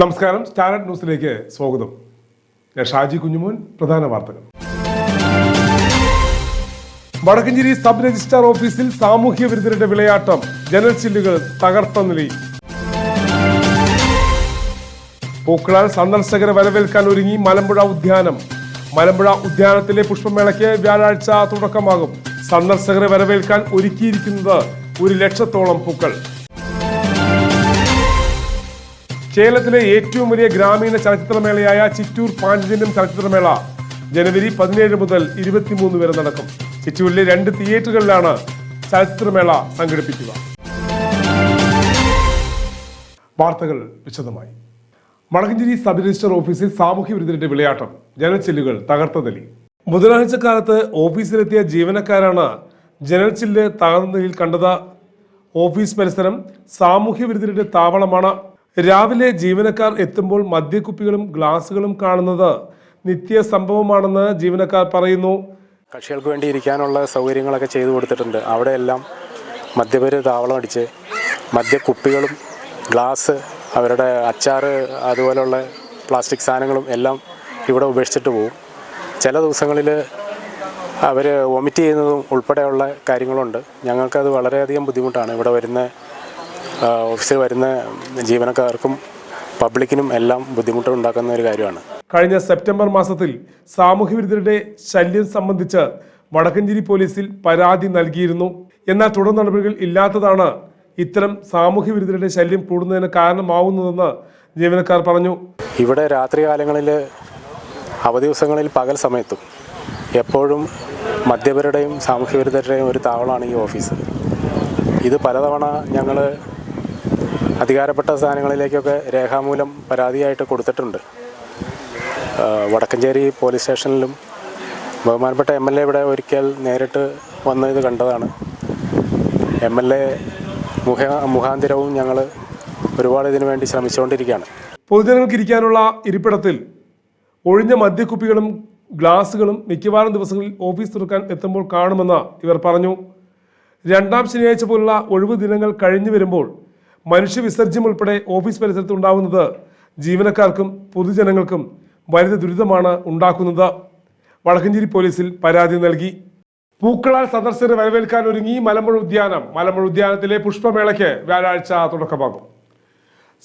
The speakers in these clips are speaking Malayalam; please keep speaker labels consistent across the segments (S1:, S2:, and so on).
S1: നമസ്കാരം. സ്റ്റാൻഡേർഡ് ന്യൂസിലേക്ക് സ്വാഗതം. ഞാൻ ഷാജി കുഞ്ഞുമോൻ പ്രധാന വാർത്തകൾ. വടക്കഞ്ചേരി സബ് രജിസ്ട്രാർ ഓഫീസിൽ സാമൂഹ്യ വിരുദ്ധരുടെ വിളയാട്ടം. ജനൽ ചില്ലുകൾ തകർത്ത നിലയിൽ. പൂക്കളാൽ സന്ദർശകരെ വരവേൽക്കാൻ ഒരുങ്ങി മലമ്പുഴ ഉദ്യാനം. മലമ്പുഴ ഉദ്യാനത്തിലെ പുഷ്പമേളയ്ക്ക് വ്യാഴാഴ്ച തുടക്കമാകും. സന്ദർശകരെ വരവേൽക്കാൻ ഒരുക്കിയിരിക്കുന്നത് ഒരു ലക്ഷത്തോളം പൂക്കൾ. കേരളത്തിലെ ഏറ്റവും വലിയ ഗ്രാമീണ ചലച്ചിത്രമേളയായ ചിറ്റൂർ പാഞ്ചജന്യം ചലച്ചിത്രമേള ജനുവരി പതിനേഴ് മുതൽ ഇരുപത്തിമൂന്ന് വരെ നടക്കും. ചിറ്റൂരിലെ രണ്ട് തിയേറ്ററുകളിലാണ് ചലച്ചിത്രമേള സംഘടിപ്പിക്കുക. വാർത്തകൾ വിശദമായി. വടക്കഞ്ചേരി സബ് രജിസ്റ്റർ ഓഫീസിൽ സാമൂഹ്യ വിരുദ്ധരുടെ വിളയാട്ടം. ജനൽ ചില്ലുകൾ തകർത്ത നിലയിൽ. ബുധനാഴ്ച കാലത്ത് ഓഫീസിലെത്തിയ ജീവനക്കാരാണ് ജനൽ ചില്ല് തകർന്ന നിലയിൽ കണ്ടത്. ഓഫീസ് പരിസരം സാമൂഹ്യ വിരുദ്ധരുടെ താവളമാണ് രാവിലെ ജീവനക്കാർ എത്തുമ്പോൾ മദ്യക്കുപ്പികളും ഗ്ലാസുകളും കാണുന്നത് നിത്യ സംഭവമാണെന്ന് ജീവനക്കാർ പറയുന്നു.
S2: കക്ഷികൾക്ക് വേണ്ടി ഇരിക്കാനുള്ള സൗകര്യങ്ങളൊക്കെ ചെയ്തു കൊടുത്തിട്ടുണ്ട്. അവിടെയെല്ലാം മദ്യപര് താവളം അടിച്ച് മദ്യക്കുപ്പികളും ഗ്ലാസ് അവരുടെ അച്ചാറ് അതുപോലെയുള്ള പ്ലാസ്റ്റിക് സാധനങ്ങളും എല്ലാം ഇവിടെ ഉപേക്ഷിച്ചിട്ട് പോകും. ചില ദിവസങ്ങളിൽ അവർ വൊമിറ്റ് ചെയ്യുന്നതും ഉൾപ്പെടെയുള്ള കാര്യങ്ങളുണ്ട്. ഞങ്ങൾക്കത് വളരെയധികം ബുദ്ധിമുട്ടാണ്. ഇവിടെ വരുന്ന ഓഫീസിൽ വരുന്ന ജീവനക്കാർക്കും പബ്ലിക്കിനും എല്ലാം ബുദ്ധിമുട്ടുണ്ടാക്കുന്ന ഒരു കാര്യമാണ്.
S1: കഴിഞ്ഞ സെപ്റ്റംബർ മാസത്തിൽ സാമൂഹ്യ വിരുദ്ധരുടെ ശല്യം സംബന്ധിച്ച് വടക്കഞ്ചേരി പോലീസിൽ പരാതി നൽകിയിരുന്നു. എന്നാൽ തുടർ നടപടികൾ ഇല്ലാത്തതാണ് ഇത്തരം സാമൂഹ്യ വിരുദ്ധരുടെ ശല്യം കൂടുന്നതിന് കാരണമാവുന്നതെന്ന് ജീവനക്കാർ പറഞ്ഞു.
S2: ഇവിടെ രാത്രി കാലങ്ങളിൽ അവധി ദിവസങ്ങളിൽ പകൽ സമയത്തും എപ്പോഴും മദ്യപരുടെയും സാമൂഹ്യ വിരുദ്ധരുടെയും ഒരു താവളമാണ് ഈ ഓഫീസ്. ഇത് പലതവണ ഞങ്ങൾ അധികാരപ്പെട്ട സ്ഥാനങ്ങളിലേക്കൊക്കെ രേഖാമൂലം പരാതിയായിട്ട് കൊടുത്തിട്ടുണ്ട്. വടക്കഞ്ചേരി പോലീസ് സ്റ്റേഷനിലും ബഹുമാനപ്പെട്ട എം എൽ എ ഇവിടെ ഒരിക്കൽ നേരിട്ട് വന്ന് ഇത് കണ്ടതാണ്. എം എൽ എ മുഖ മുഖാന്തിരവും ഞങ്ങൾ ഒരുപാട് ഇതിനു വേണ്ടി ശ്രമിച്ചുകൊണ്ടിരിക്കുകയാണ്.
S1: പൊതുജനങ്ങൾക്ക് ഇരിക്കാനുള്ള ഇരിപ്പിടത്തിൽ ഒഴിഞ്ഞ മദ്യക്കുപ്പികളും ഗ്ലാസുകളും മിക്കവാറും ദിവസങ്ങളിൽ ഓഫീസ് തുറക്കാൻ എത്തുമ്പോൾ കാണുമെന്ന് ഇവർ പറഞ്ഞു. രണ്ടാം ശനിയാഴ്ച പോലുള്ള ഒഴിവ് ദിനങ്ങൾ കഴിഞ്ഞു വരുമ്പോൾ മനുഷ്യ വിസർജ്യം ഉൾപ്പെടെ ഓഫീസ് പരിസരത്ത് ഉണ്ടാവുന്നത് ജീവനക്കാർക്കും പൊതുജനങ്ങൾക്കും വലിയ ദുരിതമാണ് ഉണ്ടാക്കുന്നത്. വടക്കഞ്ചേരി പോലീസിൽ പരാതി നൽകി. പൂക്കളാൽ സന്ദർശകരെ വരവേൽക്കാൻ ഒരുങ്ങി മലമ്പുഴ ഉദ്യാനം. മലമ്പുഴ ഉദ്യാനത്തിലെ പുഷ്പമേളയ്ക്ക് വ്യാഴാഴ്ച തുടക്കമാകും.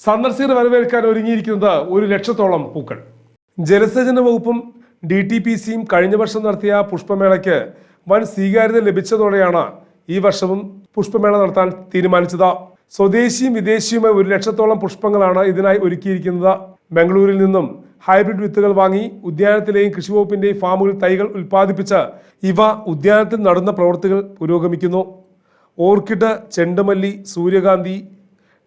S1: സന്ദർശകരെ വരവേൽക്കാൻ ഒരുങ്ങിയിരിക്കുന്നത് ഒരു ലക്ഷത്തോളം പൂക്കൾ. ജലസേചന വകുപ്പും ഡി ടി പി സിയും കഴിഞ്ഞ വർഷം നടത്തിയ പുഷ്പമേളയ്ക്ക് വൻ സ്വീകാര്യത ലഭിച്ചതോടെയാണ് ഈ വർഷവും പുഷ്പമേള നടത്താൻ തീരുമാനിച്ചത്. സ്വദേശിയും വിദേശിയുമായ ഒരു ലക്ഷത്തോളം പുഷ്പങ്ങളാണ് ഇതിനായി ഒരുക്കിയിരിക്കുന്നത്. ബംഗളൂരിൽ നിന്നും ഹൈബ്രിഡ് വിത്തുകൾ വാങ്ങി ഉദ്യാനത്തിലെയും കൃഷിവകുപ്പിന്റെയും ഫാമുകൾ തൈകൾ ഉൽപ്പാദിപ്പിച്ച് ഇവ ഉദ്യാനത്തിൽ നടന്ന പ്രവൃത്തികൾ പുരോഗമിക്കുന്നു. ഓർക്കിഡ് ചെണ്ടുമല്ലി സൂര്യകാന്തി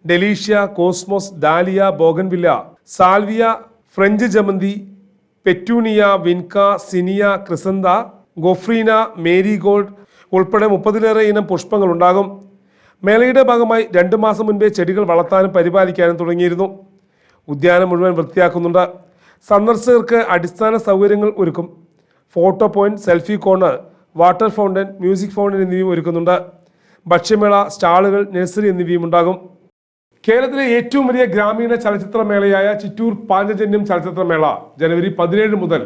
S1: Delicia cosmos dahlia bougainvillea salvia French ജമന്തി പെറ്റൂണിയ വിൻക സിനിയ ക്രിസന്ത ഗൊഫ്രീന മേരിഗോൾഡ് ഉൾപ്പെടെ മുപ്പതിലേറെ ഇനം പുഷ്പങ്ങൾ ഉണ്ടാകും മേളയുടെ ഭാഗമായി രണ്ടു മാസം മുൻപേ ചെടികൾ വളർത്താനും പരിപാലിക്കാനും തുടങ്ങിയിരുന്നു. ഉദ്യാനം മുഴുവൻ വൃത്തിയാക്കുന്നുണ്ട്. സന്ദർശകർക്ക് അടിസ്ഥാന സൗകര്യങ്ങൾ ഒരുക്കും. Photo point selfie corner water fountain music fountain എന്നിവയും ഒരുക്കുന്നുണ്ട്. ഭക്ഷ്യമേള സ്റ്റാളുകൾ നഴ്സറി എന്നിവയും ഉണ്ടാകും. കേരളത്തിലെ ഏറ്റവും വലിയ ഗ്രാമീണ ചലച്ചിത്രമേളയായ ചിറ്റൂർ പാഞ്ചജന്യം ചലച്ചിത്രമേള ജനുവരി പതിനേഴ് മുതൽ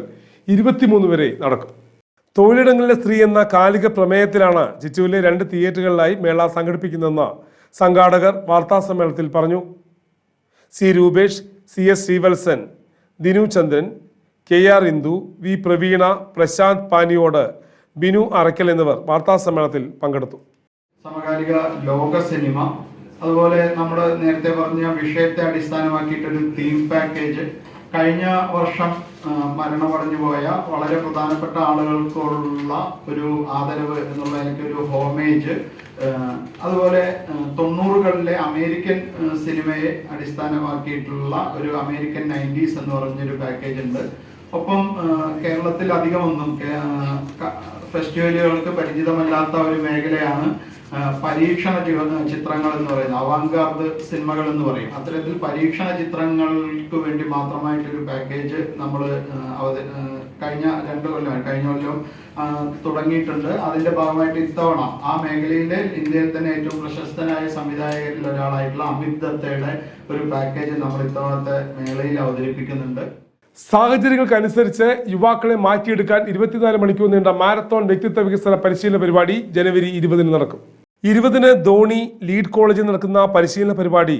S1: ഇരുപത്തിമൂന്ന് വരെ നടക്കും. തൊഴിലിടങ്ങളിലെ സ്ത്രീ എന്ന കാലിക പ്രമേയത്തിലാണ് ചിറ്റൂരിലെ രണ്ട് തിയേറ്ററുകളിലായി മേള സംഘടിപ്പിക്കുന്നതെന്ന് സംഘാടകർ വാർത്താസമ്മേളനത്തിൽ പറഞ്ഞു. C Rupesh C S Sreevalsan Dinu Chandran K R Indu V Praveena Prasanth Paniyode Binu Arakkal എന്നിവർ വാർത്താ സമ്മേളനത്തിൽ പങ്കെടുത്തു.
S3: സമകാലിക ലോക സിനിമ അതുപോലെ നമ്മൾ നേരത്തെ പറഞ്ഞ വിഷയത്തെ അടിസ്ഥാനമാക്കിയിട്ടൊരു തീം പാക്കേജ് കഴിഞ്ഞ വർഷം മരണമടഞ്ഞു പോയ വളരെ പ്രധാനപ്പെട്ട ആളുകൾക്കുള്ള ഒരു ആദരവ് എന്നുള്ള എനിക്കൊരു ഹോമേജ് അതുപോലെ തൊണ്ണൂറുകളിലെ അമേരിക്കൻ സിനിമയെ അടിസ്ഥാനമാക്കിയിട്ടുള്ള ഒരു അമേരിക്കൻ നയന്റീസ് എന്ന് പറഞ്ഞൊരു പാക്കേജ് ഉണ്ട്. ഒപ്പം കേരളത്തിൽ അധികമൊന്നും ഫെസ്റ്റിവലുകൾക്ക് പരിചിതമല്ലാത്ത ഒരു മേഖലയാണ് പരീക്ഷണ ചിത്രങ്ങൾ എന്ന് പറയുന്നത് അവാങ്കാർഡ് സിനിമകൾ എന്ന് പറയും. അത്തരത്തിൽ പരീക്ഷണ ചിത്രങ്ങൾക്ക് വേണ്ടി മാത്രമായിട്ടൊരു പാക്കേജ് നമ്മൾ കഴിഞ്ഞ രണ്ട് കൊല്ലം കഴിഞ്ഞ കൊല്ലം തുടങ്ങിയിട്ടുണ്ട്. അതിന്റെ ഭാഗമായിട്ട് ഇത്തവണ ആ മേഖലയിലെ ഇന്ത്യയിൽ തന്നെ ഏറ്റവും പ്രശസ്തനായ സംവിധായകരിൽ ഒരാളായിട്ടുള്ള അമിത് ദത്തയുടെ ഒരു പാക്കേജ് നമ്മൾ ഇത്തവണത്തെ മേളയിൽ അവതരിപ്പിക്കുന്നുണ്ട്.
S1: സാഹചര്യങ്ങൾക്കനുസരിച്ച് യുവാക്കളെ മാറ്റിയെടുക്കാൻ ഇരുപത്തിനാല് മണിക്കൂർ നീണ്ട മാരത്തോൺ വ്യക്തിത്വ വികസന പരിശീലന പരിപാടി ജനുവരി ഇരുപതിന് നടക്കും. ഇരുപതിന് ധോണി ലീഡ് കോളേജിൽ നടക്കുന്ന പരിശീലന പരിപാടി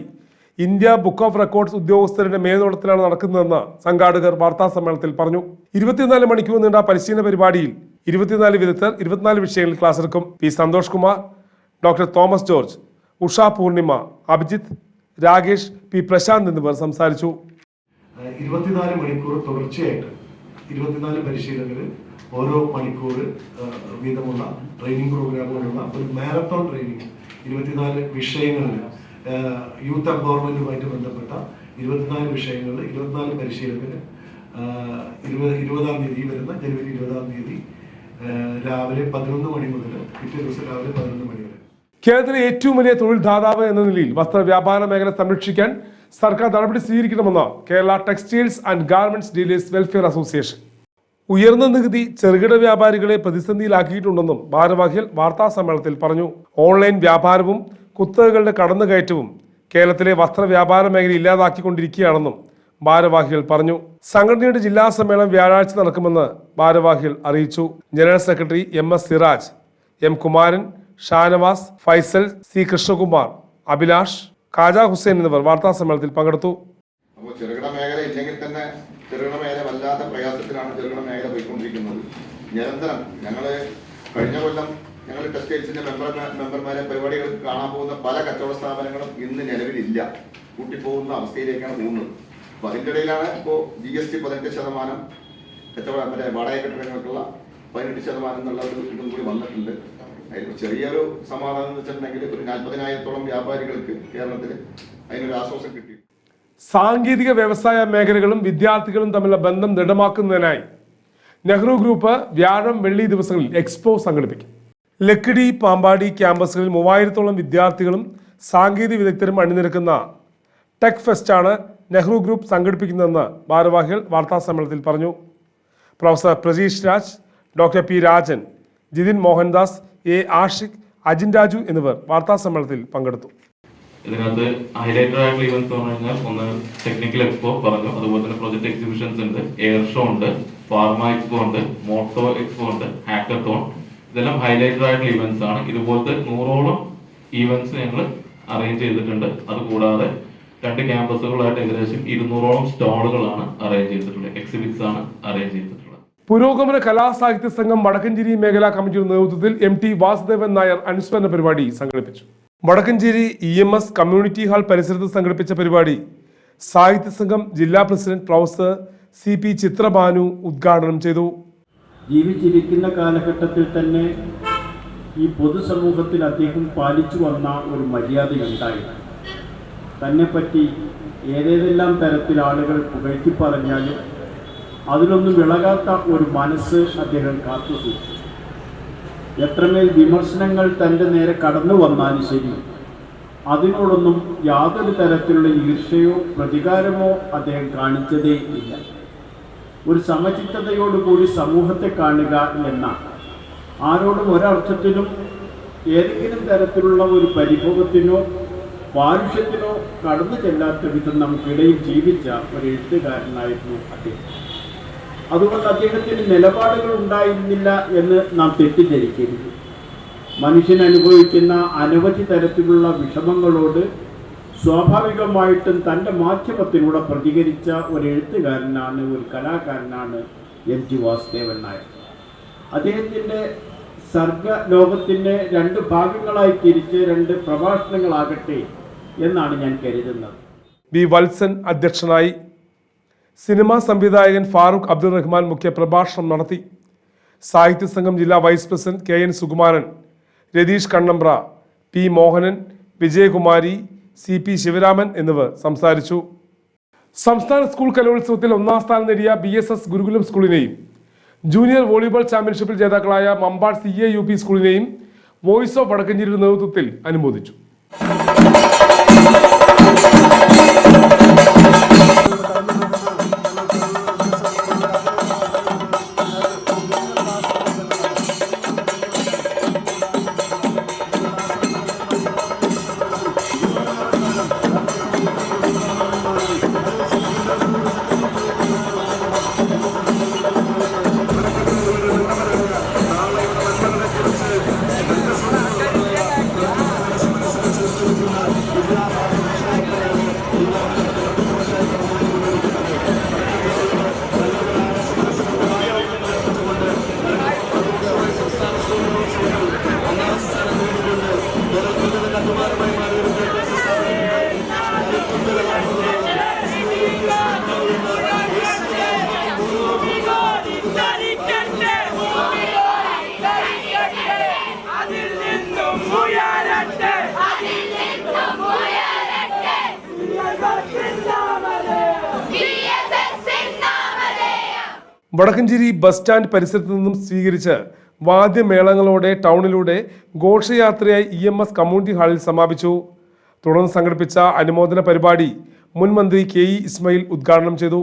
S1: ഇന്ത്യ ബുക്ക് ഓഫ് റെക്കോർഡ്സ് ഉദ്യോഗസ്ഥരുടെ മേൽനോട്ടത്തിലാണ് നടക്കുന്നതെന്ന് സംഘാടകർ വാർത്താ സമ്മേളനത്തിൽ പറഞ്ഞു. ഇരുപത്തിനാല് മണിക്കൂർ നീണ്ട പരിശീലന പരിപാടിയിൽ ഇരുപത്തിനാല് വിദഗ്ധർ ഇരുപത്തിനാല് വിഷയങ്ങളിൽ ക്ലാസ് എടുക്കും. P Santhosh Kumar doctor Thomas George Usha Poornima Abhijith Rakesh P Prasanth എന്നിവർ സംസാരിച്ചു.
S4: ഇരുപത്തിനാല് മണിക്കൂർ തുടർച്ചയായിട്ട് ഇരുപത്തിനാല് പരിശീലകർ ഓരോ മണിക്കൂർ വീതമുള്ള ട്രെയിനിങ് പ്രോഗ്രാമുകളുള്ള ഒരു മാരത്തോൺ ട്രെയിനിങ് ഇരുപത്തിനാല് വിഷയങ്ങളിൽ യൂത്ത് എംപവർമെന്റുമായിട്ട് ബന്ധപ്പെട്ട ഇരുപത്തിനാല് വിഷയങ്ങളിൽ ഇരുപത്തിനാല് പരിശീലകർ ഇരുപത് ഇരുപതാം തീയതി വരുന്ന ജനുവരി ഇരുപതാം തീയതി രാവിലെ പതിനൊന്ന് മണി മുതൽ പിറ്റേ ദിവസം രാവിലെ പതിനൊന്ന് മണി വരെ.
S1: കേരളത്തിലെ ഏറ്റവും വലിയ തൊഴിൽ ദാതാവ് എന്ന നിലയിൽ വസ്ത്ര വ്യാപാര മേഖല സംരക്ഷിക്കാൻ സർക്കാർ നടപടി സ്വീകരിക്കണമെന്ന് Kerala textiles and garments dealers welfare association. ഉയർന്ന നികുതി ചെറുകിട വ്യാപാരികളെ പ്രതിസന്ധിയിലാക്കിയിട്ടുണ്ടെന്നും ഭാരവാഹികൾ വാർത്താ സമ്മേളനത്തിൽ പറഞ്ഞു. ഓൺലൈൻ വ്യാപാരവും കുത്തകകളുടെ കടന്നുകയറ്റവും കേരളത്തിലെ വസ്ത്ര വ്യാപാര മേഖല ഇല്ലാതാക്കിക്കൊണ്ടിരിക്കുകയാണെന്നും ഭാരവാഹികൾ പറഞ്ഞു. സംഘടനയുടെ ജില്ലാ സമ്മേളനം വ്യാഴാഴ്ച നടക്കുമെന്ന് ഭാരവാഹികൾ അറിയിച്ചു. General secretary M S Siraj M Kumaran Shanavas Faisal C Krishnakumar Abhilash Kaja Hussain എന്നിവർ വാർത്താ സമ്മേളനത്തിൽ പങ്കെടുത്തു.
S5: ചെറുകിട മേഖല ഇല്ലെങ്കിൽ തന്നെ ചെറുകിട മേഖല വല്ലാത്ത പ്രയാസത്തിലാണ് ചെറുകിട നിരന്തരം ഞങ്ങൾ കഴിഞ്ഞ കൊല്ലം ഞങ്ങൾ ടെക്സ്റ്റൈൽസിന്റെ മെമ്പർ മെമ്പർമാരെ പരിപാടികൾ കാണാൻ പോകുന്ന പല കച്ചവട സ്ഥാപനങ്ങളും ഇന്ന് നിലവിലില്ല. കൂട്ടിപ്പോകുന്ന അവസ്ഥയിലേക്കാണ് പോകുന്നത്. അപ്പോൾ അതിന്റെ ഇടയിലാണ് ഇപ്പോൾ ജി എസ് ടി പതിനെട്ട് ശതമാനം കച്ചവട മറ്റേ വാടക കെട്ടിടങ്ങൾക്കുള്ള പതിനെട്ട് ശതമാനം എന്നുള്ള ഒരു ഇതും കൂടി വന്നിട്ടുണ്ട്. അതിൽ ചെറിയൊരു സമാധാനം എന്ന് വെച്ചിട്ടുണ്ടെങ്കിൽ ഒരു നാൽപ്പതിനായിരത്തോളം വ്യാപാരികൾക്ക് കേരളത്തിൽ അതിനൊരു ആശ്വാസം കിട്ടി.
S1: സാങ്കേതിക വ്യവസായ മേഖലകളും വിദ്യാർത്ഥികളും തമ്മിലുള്ള ബന്ധം ദൃഢമാക്കുന്നതിനായി നെഹ്റു ഗ്രൂപ്പ് വ്യാഴം വെള്ളി ദിവസങ്ങളിൽ എക്സ്പോ സംഘടിപ്പിക്കും. ലക്കിടി പാമ്പാടി ക്യാമ്പസുകളിൽ മൂവായിരത്തോളം വിദ്യാർത്ഥികളും സാങ്കേതിക വിദഗ്ധരും അണിനിരക്കുന്ന ടെക് ഫെസ്റ്റാണ് നെഹ്റു ഗ്രൂപ്പ് സംഘടിപ്പിക്കുന്നതെന്ന് ഭാരവാഹികൾ വാർത്താ സമ്മേളനത്തിൽ പറഞ്ഞു. Professor Prajeesh Raj doctor P Rajan Jithin Mohandas A Ashiq Ajin Raju എന്നിവർ വാർത്താ സമ്മേളനത്തിൽ പങ്കെടുത്തു.
S6: ഇതിനകത്ത് ഹൈലൈറ്റഡ് ആയിട്ടുള്ള ഇവന്റ്സ് എന്ന് പറഞ്ഞാൽ ഒന്ന് ടെക്നിക്കൽ എക്സ്പോ പറഞ്ഞു. അതുപോലെ തന്നെ പ്രൊജക്ട് എക്സിബിഷൻസ് ഉണ്ട് എയർ ഷോ ഉണ്ട് ഫാർമ എക്സ്പോ ഉണ്ട് മോട്ടോ എക്സ്പോ ഉണ്ട് ഹാക്കത്തോൺ ഇതെല്ലാം ഹൈലൈറ്റഡ് ആയിട്ടുള്ള ഇവന്റ്സ് ആണ്. ഇതുപോലത്തെ നൂറോളം ഇവന്റ്സ് ഞങ്ങൾ അറേഞ്ച് ചെയ്തിട്ടുണ്ട്. അതുകൂടാതെ രണ്ട് ക്യാമ്പസുകളായിട്ട് ഏകദേശം ഇരുന്നൂറോളം സ്റ്റാളുകളാണ് അറേഞ്ച് ചെയ്തിട്ടുള്ളത്. എക്സിബിറ്റ്സ് ആണ് അറേഞ്ച് ചെയ്തിട്ടുള്ളത്.
S1: പുരോഗമന കലാസാഹിത്യ സംഘം വടക്കഞ്ചേരി മേഖലാ കമ്മിറ്റിയുടെ നേതൃത്വത്തിൽ എം ടി വാസുദേവൻ നായർ അനുസ്മരണ പരിപാടി സംഘടിപ്പിച്ചു. Vadakkanchery E M S community hall പരിസരത്ത് സംഘടിപ്പിച്ച പരിപാടി സാഹിത്യ സംഘം ജില്ലാ president professor C P Chithrabhanu ഉദ്ഘാടനം ചെയ്തു.
S7: ജീവിച്ചിരിക്കുന്ന കാലഘട്ടത്തിൽ തന്നെ ഈ പൊതുസമൂഹത്തിൽ അദ്ദേഹം പാലിച്ചു വന്ന ഒരു മര്യാദ മര്യാദയുണ്ടായിരുന്നു. തന്നെപ്പറ്റി ഏതേതെല്ലാം തരത്തിൽ ആളുകൾ പുകഴ്ത്തി പറഞ്ഞാലും അതിലൊന്നും വിളകാത്ത ഒരു മനസ്സ് അദ്ദേഹം കാത്തു സൂക്ഷിച്ചു എത്രമേൽ വിമർശനങ്ങൾ തന്റെ നേരെ കടന്നു വന്നാലും ശരി അതിനോടൊന്നും യാതൊരു തരത്തിലുള്ള ഈർഷയോ പ്രതികാരമോ അദ്ദേഹം കാണിച്ചതേ ഇല്ല. ഒരു സമചിത്തതയോടുകൂടി സമൂഹത്തെ കാണുക എന്ന ആരോടും ഒരർത്ഥത്തിലും ഏതെങ്കിലും തരത്തിലുള്ള ഒരു പരിഭവത്തിനോ പാരുഷ്യത്തിനോ കടന്നു ചെല്ലാത്ത വിധം നമുക്കിടയിൽ ജീവിച്ച ഒരു എഴുത്തുകാരനായിരുന്നു അദ്ദേഹം. അതുകൊണ്ട് അദ്ദേഹത്തിന് നിലപാടുകൾ ഉണ്ടായിരുന്നില്ല എന്ന് നാം തെറ്റിദ്ധരിക്കരുത്. മനുഷ്യൻ അനുഭവിക്കുന്ന അനവധി തരത്തിലുള്ള വിഷമങ്ങളോട് സ്വാഭാവികമായിട്ടും തന്റെ മാധ്യമത്തിലൂടെ പ്രതികരിച്ച ഒരു എഴുത്തുകാരനാണ് ഒരു കലാകാരനാണ് എം ജി വാസുദേവൻ നായർ. അദ്ദേഹത്തിന്റെ സർഗ ലോകത്തിന്റെ രണ്ട് ഭാഗങ്ങളായി തിരിച്ച് രണ്ട് പ്രഭാഷണങ്ങളാകട്ടെ എന്നാണ് ഞാൻ കരുതുന്നത്.
S1: വി വത്സൻ അധ്യക്ഷനായി സിനിമാ സംവിധായകൻ ഫാറൂഖ് അബ്ദുൾ റഹ്മാൻ മുഖ്യ പ്രഭാഷണം നടത്തി. സാഹിത്യ സംഘം ജില്ലാ vice president K N Sukumaran Ratheesh Kannambra P Mohanan Vijayakumari C P Sivaraman എന്നിവർ സംസാരിച്ചു. സംസ്ഥാന സ്കൂൾ കലോത്സവത്തിൽ ഒന്നാം സ്ഥാനം നേടിയ ബി എസ് എസ് ഗുരുകുലം സ്കൂളിനെയും ജൂനിയർ വോളിബോൾ ചാമ്പ്യൻഷിപ്പിൽ ജേതാക്കളായ Mampad C A U P സ്കൂളിനെയും
S8: voice of വടക്കഞ്ചേരിയുടെ നേതൃത്വത്തിൽ അനുമോദിച്ചു. വടക്കഞ്ചേരി ബസ് സ്റ്റാൻഡ് പരിസരത്ത് നിന്നും സ്വീകരിച്ച് വാദ്യമേളങ്ങളോടെ ടൗണിലൂടെ ഘോഷയാത്രയായി ഇ എം എസ് കമ്മ്യൂണിറ്റി ഹാളിൽ സമാപിച്ചു. തുടർന്ന് സംഘടിപ്പിച്ച അനുമോദന പരിപാടി മുൻ മന്ത്രി കെ ഇ ഇസ്മയിൽ ഉദ്ഘാടനം ചെയ്തു.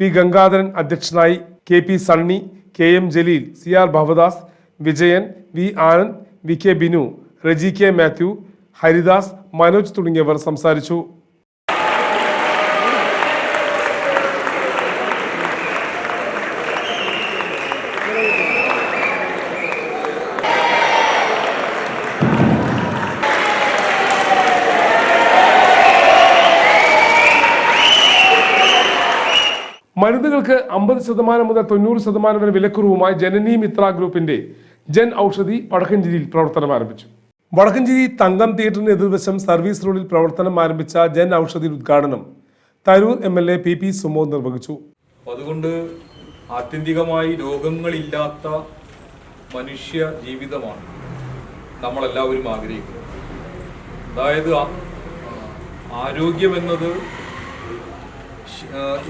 S8: പി ഗംഗാധരൻ അധ്യക്ഷനായി K P Sunny K M Jaleel C R Bhavadas Vijayan V Anand V K Binu Reji K Mathew Haridas Manoj തുടങ്ങിയവർ സംസാരിച്ചു. മരുന്നുകൾക്ക് അമ്പത് ശതമാനം മുതൽ തൊണ്ണൂറ് ശതമാനം വരെ വിലക്കുറവുമായി ജനനി മിത്ര ഗ്രൂപ്പിന്റെ ജൻ ഔഷധി വടക്കഞ്ചേരിയിൽ പ്രവർത്തനം ആരംഭിച്ചു. വടക്കഞ്ചേരി തങ്കം തിയേറ്ററിന് എതിർവശം സർവീസ് റോഡിൽ പ്രവർത്തനം ആരംഭിച്ച ജൻ ഔഷധി ഉദ്ഘാടനം Tarur M L A P P Sumod നിർവഹിച്ചു.
S9: അതുകൊണ്ട് ആത്യന്തികമായി രോഗങ്ങളില്ലാത്ത മനുഷ്യ ജീവിതമാണ് നമ്മളെല്ലാവരും ആഗ്രഹിക്കുന്നത്. അതായത് ആരോഗ്യമെന്നത്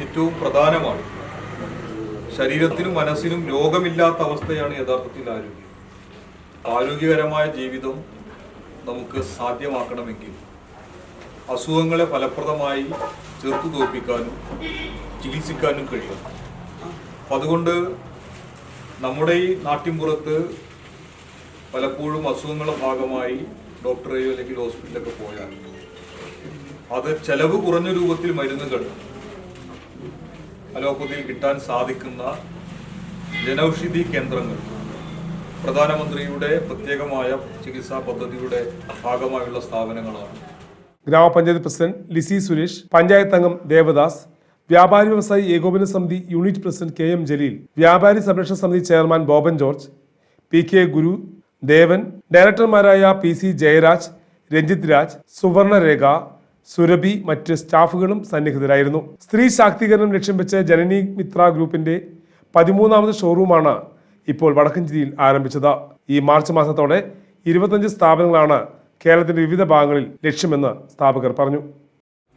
S9: ഏറ്റവും പ്രധാനമാണ്. ശരീരത്തിനും മനസ്സിനും രോഗമില്ലാത്ത അവസ്ഥയാണ് യഥാർത്ഥത്തിൽ ആരോഗ്യം. ആരോഗ്യകരമായ ജീവിതം നമുക്ക് സാധ്യമാക്കണമെങ്കിൽ അസുഖങ്ങളെ ഫലപ്രദമായി ചെറുത്തു തോൽപ്പിക്കാനും ചികിത്സിക്കാനും കഴിയും അപ്പം അതുകൊണ്ട് നമ്മുടെ ഈ നാട്ടിൻപുറത്ത് പലപ്പോഴും അസുഖങ്ങളുടെ ഭാഗമായി ഡോക്ടറെയോ അല്ലെങ്കിൽ ഹോസ്പിറ്റലൊക്കെ പോയാൽ അത് ചെലവ് കുറഞ്ഞ രൂപത്തിൽ മരുന്നുകൾ അലോപ്പതിയിൽ കിട്ടാൻ സാധിക്കുന്ന ജനൌഷധി കേന്ദ്രങ്ങൾ. പ്രധാനമന്ത്രിയുടെ പ്രത്യേകമായ ചികിത്സാ പദ്ധതിയുടെ ഭാഗമായുള്ള സ്ഥാപനങ്ങളാണ്.
S1: ഗ്രാമപഞ്ചായത്ത് പ്രസിഡന്റ് ലിസി സുരേഷ് പഞ്ചായത്ത് അംഗം ദേവദാസ് വ്യാപാരി വ്യവസായി ഏകോപന സമിതി unit president K M Jaleel വ്യാപാരി സംരക്ഷണ സമിതി chairman Boban George P K Gurudevan ഡയറക്ടർമാരായ P C Jayaraj Ranjith Raj Suvarnarekha Surabhi മറ്റ് സ്റ്റാഫുകളും സന്നിഹിതരായിരുന്നു. സ്ത്രീ ശാക്തീകരണം ലക്ഷ്യം വെച്ച് ജനനി മിത്ര ഗ്രൂപ്പിന്റെ പതിമൂന്നാമത് ഷോറൂമാണ് ഇപ്പോൾ വടക്കഞ്ചേരിയിൽ ആരംഭിച്ചത്. ഈ മാർച്ച് മാസത്തോടെ ഇരുപത്തഞ്ച് സ്ഥാപനങ്ങളാണ് കേരളത്തിന്റെ വിവിധ ഭാഗങ്ങളിൽ ലക്ഷ്യമെന്ന് സ്ഥാപകർ പറഞ്ഞു.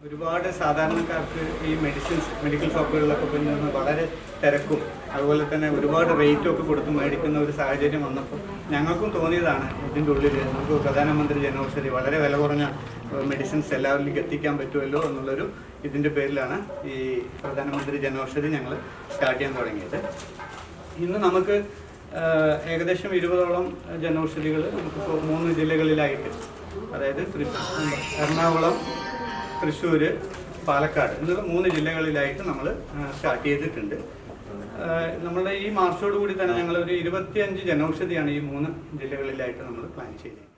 S10: ഒരുപാട് സാധാരണക്കാർക്ക് ഈ മെഡിസിൻസ് മെഡിക്കൽ ഷോപ്പുകളിലൊക്കെ പോയി നിന്ന് വളരെ തിരക്കും. അതുപോലെ തന്നെ ഒരുപാട് റേറ്റും ഒക്കെ കൊടുത്ത് മേടിക്കുന്ന ഒരു സാഹചര്യം വന്നപ്പോൾ ഞങ്ങൾക്കും തോന്നിയതാണ് ഇതിന്റെ ഉള്ളിൽ നമുക്ക് പ്രധാനമന്ത്രി ജനൌഷധി വളരെ വില കുറഞ്ഞ മെഡിസിൻസ് എല്ലാവരിലേക്ക് എത്തിക്കാൻ പറ്റുമല്ലോ എന്നുള്ളൊരു ഇതിന്റെ പേരിലാണ് ഈ പ്രധാനമന്ത്രി ജനൌഷധി ഞങ്ങൾ സ്റ്റാർട്ട് ചെയ്യാൻ തുടങ്ങിയത്. ഇന്ന് നമുക്ക് ഏകദേശം ഇരുപതോളം ജനൌഷധികൾ നമുക്കിപ്പോൾ മൂന്ന് ജില്ലകളിലായിട്ട് അതായത് എറണാകുളം തൃശ്ശൂർ പാലക്കാട് എന്നുള്ള മൂന്ന് ജില്ലകളിലായിട്ട് നമ്മൾ സ്റ്റാർട്ട് ചെയ്തിട്ടുണ്ട്. നമ്മുടെ ഈ മാർച്ചോടുകൂടി തന്നെ ഞങ്ങൾ ഒരു ഇരുപത്തിയഞ്ച് ജനൌഷധിയാണ് ഈ മൂന്ന് ജില്ലകളിലായിട്ട് നമ്മൾ പ്ലാൻ ചെയ്തത്.